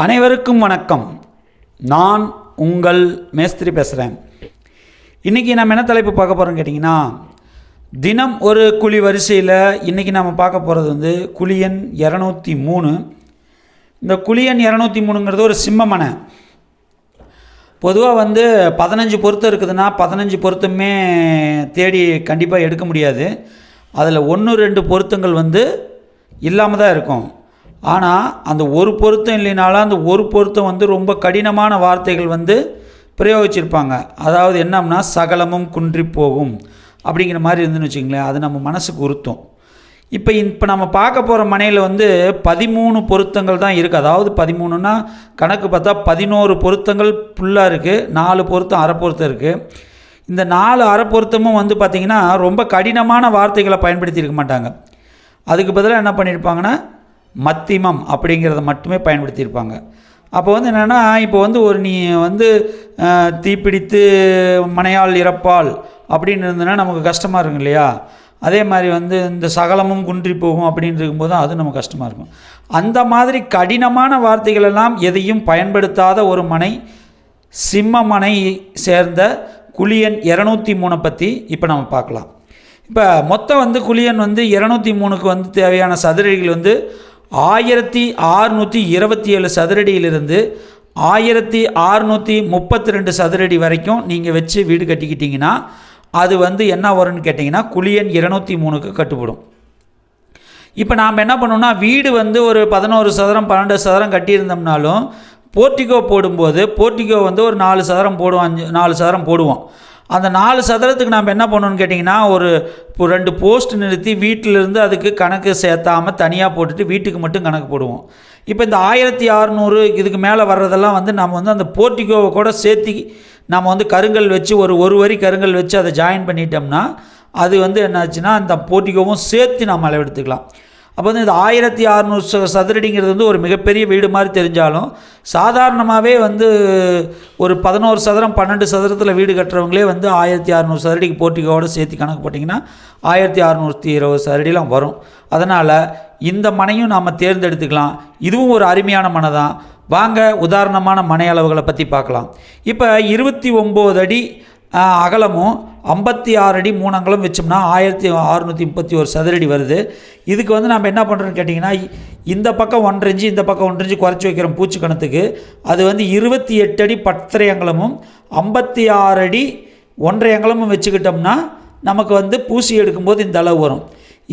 அனைவருக்கும் வணக்கம். நான் உங்கள் மேஸ்திரி பேசுகிறேன் இன்றைக்கி நம்ம என்ன தலைப்பு பார்க்க போகிறோம் கேட்டிங்கன்னா தினம் ஒரு குழி வரிசையில் இன்றைக்கி நம்ம பார்க்க போகிறது வந்து குழியன் இரநூத்தி மூணு. இந்த குழியன் இரநூத்தி மூணுங்கிறது ஒரு சிம்மமனை பொதுவாக வந்து பதினஞ்சு பொருத்தம் இருக்குதுன்னா பதினஞ்சு பொருத்தமே தேடி கண்டிப்பாக எடுக்க முடியாது. அதில் ஒன்று ரெண்டு பொருத்தங்கள் வந்து இல்லாமல் தான் இருக்கும். ஆனால் அந்த ஒரு பொருத்தம் இல்லைனாலும் அந்த ஒரு பொருத்தம் வந்து ரொம்ப கடினமான வார்த்தைகள் வந்து பிரயோகிச்சிருப்பாங்க. அதாவது என்னம்னா சகலமும் குன்றி போகும். அப்படிங்கிற மாதிரி இருந்துன்னு வச்சுங்களேன் அது நம்ம மனசுக்கு உறுத்தும். இப்போ இப்போ நம்ம பார்க்க போகிற மனையில் வந்து பதிமூணு பொருத்தங்கள் தான் இருக்குது அதாவது பதிமூணுன்னா கணக்கு பார்த்தா பதினோரு பொருத்தங்கள் ஃபுல்லாக இருக்குது நாலு பொருத்தம் அரை பொருத்தம் இருக்குது இந்த நாலு அரை பொருத்தமும் வந்து பார்த்திங்கன்னா ரொம்ப கடினமான வார்த்தைகளை பயன்படுத்தியிருக்க மாட்டாங்க. அதுக்கு பதிலாக என்ன பண்ணியிருப்பாங்கன்னா மத்திமம் அப்படிங்கிறத மட்டுமே பயன்படுத்தியிருப்பாங்க. அப்போ வந்து என்னென்னா இப்போ வந்து ஒரு நீ வந்து தீப்பிடித்து மனையால் இறப்பால் அப்படின்னு இருந்ததுன்னா நமக்கு கஷ்டமாக இருக்கும் இல்லையா? அதே மாதிரி வந்து இந்த சகலமும் குன்றி போகும் அப்படின்னு இருக்கும்போது அது நமக்கு கஷ்டமாக இருக்கும். அந்த மாதிரி கடினமான வார்த்தைகள் எல்லாம் எதையும் பயன்படுத்தாத ஒரு மனை சிம்ம மனை சேர்ந்த குளியன் இரநூத்தி மூணை பற்றி இப்போ நம்ம பார்க்கலாம். இப்போ மொத்தம் வந்து குளியன் வந்து இரநூத்தி மூணுக்கு வந்து தேவையான சதுரடிகள் வந்து ஆயிரத்தி ஆறுநூற்றி இருபத்தி ஏழு சதுரடியிலிருந்து ஆயிரத்தி ஆறுநூற்றி முப்பத்தி ரெண்டு சதுரடி வரைக்கும் நீங்கள் வச்சு வீடு கட்டிக்கிட்டிங்கன்னா அது வந்து என்ன வரும்னு கேட்டிங்கன்னா குளியன் இருநூற்றி மூணுக்கு கட்டுப்படும். இப்போ நாம் என்ன பண்ணோம்னா வீடு வந்து ஒரு பதினோரு சதுரம் பன்னெண்டு சதுரம் கட்டியிருந்தோம்னாலும் போர்ட்டிகோ போடும்போது போர்ட்டிகோ வந்து ஒரு நாலு சதுரம் போடுவோம் அஞ்சு நாலு சதுரம் போடுவோம் அந்த நாலு சதுரத்துக்கு நாம் என்ன பண்ணணும்னு கேட்டிங்கன்னா ஒரு ரெண்டு போஸ்ட் நிறுத்தி வீட்டிலேருந்து அதுக்கு கணக்கு சேர்த்தாமல் தனியாக போட்டுட்டு வீட்டுக்கு மட்டும் கணக்கு போடுவோம். இப்போ இந்த ஆயிரத்தி அறநூறு இதுக்கு மேலே வர்றதெல்லாம் வந்து நம்ம வந்து அந்த போர்ட்டிகோவை கூட சேர்த்தி நம்ம வந்து கருங்கல் வச்சு ஒரு ஒரு வரி கருங்கல் வச்சு அதை ஜாயின் பண்ணிட்டோம்னா அது வந்து என்னாச்சுன்னா அந்த போர்ட்டிகோவும் சேர்த்து நம்ம அளவெடுத்துக்கலாம் அப்போ வந்து இந்த ஆயிரத்தி அறநூறு ச சதுரடிங்கிறது வந்து ஒரு மிகப்பெரிய வீடு மாதிரி தெரிஞ்சாலும் சாதாரணமாகவே வந்து ஒரு பதினோரு சதுரம் பன்னெண்டு சதுரத்தில் வீடு கட்டுறவங்களே வந்து ஆயிரத்தி அறநூறு சதுரடிக்கு போர்ட்டிகோவோட சேர்த்து கணக்கு போட்டிங்கன்னா ஆயிரத்தி அறநூற்றி இருபது சதுரடிலாம் வரும். அதனால் இந்த மனையும் நாம் தேர்ந்தெடுத்துக்கலாம். இதுவும் ஒரு அருமையான மனை தான். வாங்க உதாரணமான மனை அளவுகளை பற்றி பார்க்கலாம். இப்போ இருபத்தி ஒம்பது அடி அகலமும் ஐம்பத்தி ஆறு அடி மூணு வச்சோம்னா ஆயிரத்தி அறுநூற்றி முப்பத்தி ஒரு சதுரடி வருது. இதுக்கு வந்து நம்ம என்ன பண்ணுறோன்னு கேட்டிங்கன்னா இந்த பக்கம் ஒன்றரை இன்ச்சு இந்த பக்கம் ஒன்றரை இன்ச்சு குறைச்சி வைக்கிறோம் பூச்சி கணத்துக்கு. அது வந்து இருபத்தி எட்டு அடி பத்தரை அங்கலமும் ஐம்பத்தி ஆறு அடி ஒன்றரை அங்கலமும் வச்சுக்கிட்டோம்னா நமக்கு வந்து பூசி எடுக்கும்போது இந்த அளவு வரும்.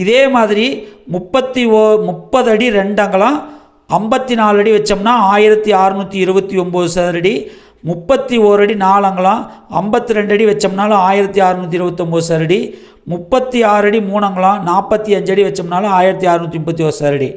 இதே மாதிரி முப்பத்தி ஓ முப்பது அடி ரெண்டு அங்கலம் ஐம்பத்தி நாலு அடி வச்சோம்னா ஆயிரத்தி அறுநூற்றி இருபத்தி ஒம்பது சதுரடி முப்பத்தி ஓரடி அடி ஐம்பத்தி ரெண்டு அடி வச்சோம்னாலும் ஆயிரத்தி அறநூற்றி இருபத்தொம்போது சரடி முப்பத்தி ஆறு அடி மூணு நாற்பத்தி அஞ்சு அடி வச்சோம்னாலும் ஆயிரத்தி அறநூற்றி முப்பத்தி ஒரு சரடி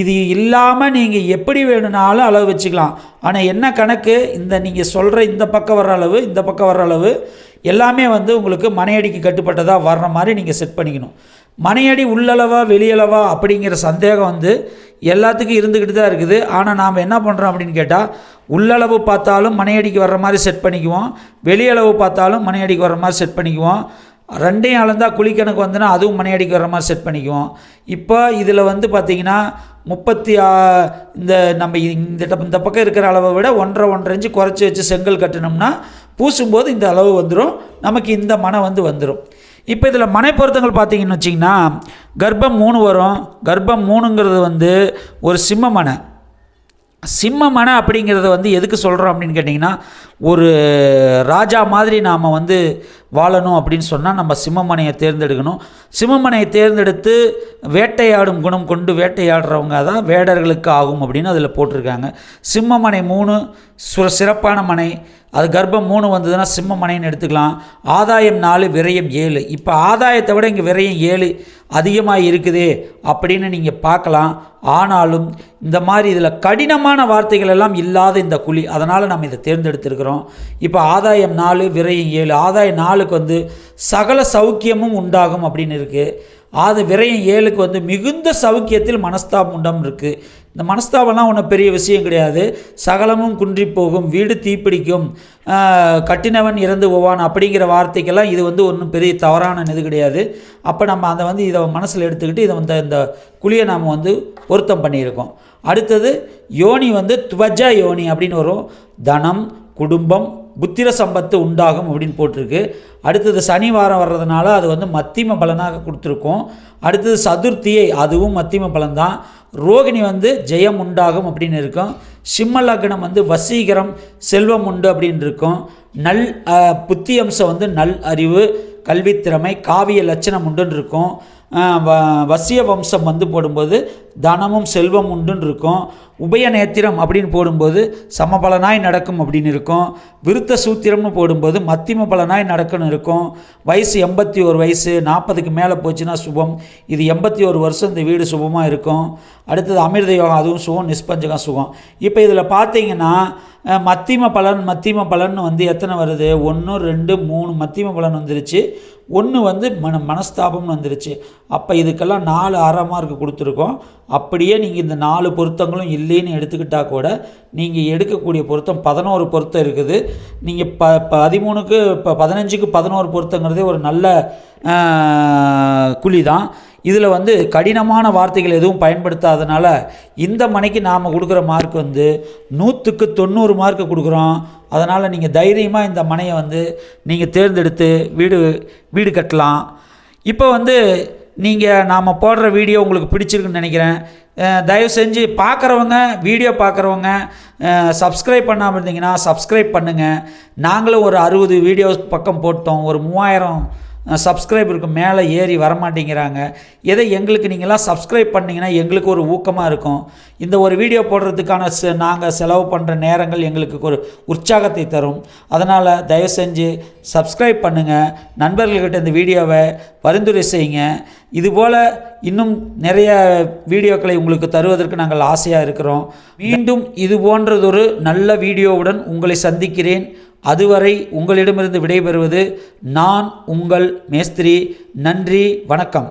இது இல்லாமல் நீங்கள் எப்படி வேணும்னாலும் அளவு வச்சுக்கலாம். ஆனால் என்ன கணக்கு? இந்த நீங்கள் சொல்கிற இந்த பக்கம் வர்ற அளவு இந்த பக்கம் வர்ற அளவு எல்லாமே வந்து உங்களுக்கு மனையடிக்கு கட்டுப்பட்டதாக வர்ற மாதிரி நீங்கள் செட் பண்ணிக்கணும். மனையடி உள்ளளவா வெளியளவா அப்படிங்கிற சந்தேகம் வந்து எல்லாத்துக்கும் இருந்துக்கிட்டு தான் இருக்குது. ஆனால் நாம் என்ன பண்ணுறோம் அப்படின்னு கேட்டால் உள்ளளவு பார்த்தாலும் மனையடிக்கு வர்ற மாதிரி செட் பண்ணிக்குவோம். வெளியளவு பார்த்தாலும் மனையடிக்கு வர்ற மாதிரி செட் பண்ணிக்குவோம். ரெண்டையும் அளந்தால் குழிக்கணக்கு வந்துன்னா அதுவும் மனையடிக்கு வர்ற மாதிரி செட் பண்ணிக்குவோம். இப்போ இதில் வந்து பார்த்திங்கன்னா முப்பத்தி இந்த நம்ம இந்த இந்த பக்கம் இருக்கிற அளவை விட ஒன்றரை ஒன்றரை இன்ச்சு குறைச்சி வச்சு செங்கல் கட்டினோம்னா பூசும்போது இந்த அளவு வந்துடும் நமக்கு இந்த மனை வந்து வந்துடும் இப்போ இதில் மனை பொருத்தங்கள் பார்த்தீங்கன்னு வச்சிங்கன்னா கர்ப்பம் மூணு வரும். கர்ப்பம் மூணுங்கிறது வந்து ஒரு சிம்ம மனை. சிம்ம மனை அப்படிங்கிறத வந்து எதுக்கு சொல்கிறோம் அப்படின்னு கேட்டிங்கன்னா ஒரு ராஜா மாதிரி நாம் வந்து வாழணும் அப்படின்னு சொன்னால் நம்ம சிம்மமனையை தேர்ந்தெடுக்கணும். சிம்மமனையை தேர்ந்தெடுத்து வேட்டையாடும் குணம் கொண்டு வேட்டையாடுறவங்க தான் வேடர்களுக்கு ஆகும் அப்படின்னு அதில் போட்டிருக்காங்க. சிம்மமனை மூணு சு சிறப்பான மனை. அது கர்ப்பம் மூணு வந்ததுன்னா சிம்மமனைன்னு எடுத்துக்கலாம். ஆதாயம் நாலு விரயம் ஏழு. இப்போ ஆதாயத்தை விட இங்கே விரயம் ஏழு அதிகமாக இருக்குதே அப்படின்னு நீங்கள் பார்க்கலாம். ஆனாலும் இந்த மாதிரி இதில் கடினமான வார்த்தைகள் எல்லாம் இல்லாத இந்த குழி. அதனால் நம்ம இதை தேர்ந்தெடுத்திருக்கிறோம். இப்போ ஆதாயம் நாலு விரயம் ஏழு. ஆதாயம் நாலு நாலுக்கு வந்து சகல சௌக்கியமும் உண்டாகும் அப்படின்னு இருக்குது அது விரயம் ஏழுக்கு வந்து மிகுந்த சௌக்கியத்தில் மனஸ்தாபம் உண்டம் இருக்குது இந்த மனஸ்தாபம்லாம் ஒன்றும் பெரிய விஷயம் கிடையாது. சகலமும் குன்றி போகும் வீடு தீப்பிடிக்கும் கட்டினவன் இறந்து போவான் அப்படிங்கிற வார்த்தைக்கெல்லாம் இது வந்து ஒன்றும் பெரிய தவறான இது கிடையாது. அப்போ நம்ம அதை வந்து இதை மனசில் எடுத்துக்கிட்டு இதை வந்து இந்த குழியை நாம் வந்து பொருத்தம் பண்ணியிருக்கோம். அடுத்தது யோனி வந்து துவஜா யோனி அப்படின்னு வரும். தனம் குடும்பம் புத்திர சம்பத்து உண்டாகும் அப்படின்னு போட்டிருக்கு. அடுத்தது சனி வாரம் வர்றதுனால அது வந்து மத்திம பலனாக கொடுத்துருக்கோம். அடுத்தது சதுர்த்தியை அதுவும் மத்திம பலன்தான். ரோகிணி வந்து ஜெயம் உண்டாகும் அப்படின்னு இருக்கும். சிம்ம லக்னம் வந்து வசீகரம் செல்வம் உண்டு அப்படின்னு இருக்கும். நல் புத்தியம்சம் வந்து நல் அறிவு கல்வித்திறமை காவிய லட்சணம் உண்டுன்னு இருக்கும். வசிய வம்சம் வந்து போடும்போது தனமும் செல்வம் உண்டுன்னு இருக்கும் உபய நேத்திரம் அப்படின்னு போடும்போது சமபலனாய் நடக்கும் அப்படின்னு இருக்கும். விருத்த சூத்திரம்னு போடும்போது மத்திம பலனாய் நடக்கும்னு இருக்கும். வயசு எண்பத்தி ஒரு வயசு நாற்பதுக்கு மேலே போச்சுன்னா சுபம். இது எண்பத்தி ஒரு வருஷம் இந்த வீடு சுபமாக இருக்கும். அடுத்தது அமிர்த யோகம் அதுவும் சுகம் நிஸ்பஞ்சகம் சுகம். இப்போ இதில் பார்த்தீங்கன்னா மத்திம பலன் மத்திம பலன் வந்து எத்தனை வருது? ஒன்று ரெண்டு மூணு மத்திம பலன் வந்துருச்சு. ஒன்று வந்து மன மனஸ்தாபம்னு வந்துருச்சு. அப்போ இதுக்கெல்லாம் நாலு அரை மார்க் கொடுத்துருக்கோம். அப்படியே நீங்கள் இந்த நாலு பொருத்தங்களும் இல்லைன்னு எடுத்துக்கிட்டால் கூட நீங்கள் எடுக்கக்கூடிய பொருத்தம் பதினோரு பொருத்தம் இருக்குது. நீங்கள் ப பதிமூணுக்கு இப்போ பதினஞ்சுக்கு பதினோரு பொருத்தங்கிறதே ஒரு நல்ல குழி தான் இதில் வந்து கடினமான வார்த்தைகள் எதுவும் பயன்படுத்தாதனால இந்த மணிக்கு நாம் கொடுக்குற மார்க் வந்து நூற்றுக்கு தொண்ணூறு மார்க் கொடுக்குறோம். அதனால் நீங்கள் தைரியமாக இந்த மனையை வந்து நீங்கள் தேர்ந்தெடுத்து வீடு வீடு கட்டலாம். இப்போ வந்து நீங்கள் நாம் போடுற வீடியோ உங்களுக்கு பிடிச்சிருக்குன்னு நினைக்கிறேன். தயவு செஞ்சு பார்க்குறவங்க வீடியோ பார்க்குறவங்க சப்ஸ்கிரைப் பண்ணாமல் இருந்தீங்கன்னா சப்ஸ்கிரைப் பண்ணுங்கள் நாங்களும் ஒரு அறுபது வீடியோஸ் பக்கம் போட்டோம். ஒரு மூவாயிரம் சப்ஸ்கிரைபருக்கு மேலே ஏறி வரமாட்டேங்கிறாங்க. எதை எங்களுக்கு நீங்களாம் சப்ஸ்கிரைப் பண்ணிங்கன்னா எங்களுக்கு ஒரு ஊக்கமாக இருக்கும். இந்த ஒரு வீடியோ போடுறதுக்கான ச நாங்கள் செலவு பண்ணுற நேரங்கள் எங்களுக்கு ஒரு உற்சாகத்தை தரும். அதனால் தயவு செஞ்சு சப்ஸ்கிரைப் பண்ணுங்கள் நண்பர்கள்கிட்ட இந்த வீடியோவை பரிந்துரை செய்யுங்க. இதுபோல் இன்னும் நிறைய வீடியோக்களை உங்களுக்கு தருவதற்கு நாங்கள் ஆசையாக இருக்கிறோம். மீண்டும் இது போன்றதொரு நல்ல வீடியோவுடன் உங்களை சந்திக்கிறேன். அதுவரை உங்களிடமிருந்து விடைபெறுவது நான் உங்கள் மேஸ்திரி. நன்றி வணக்கம்.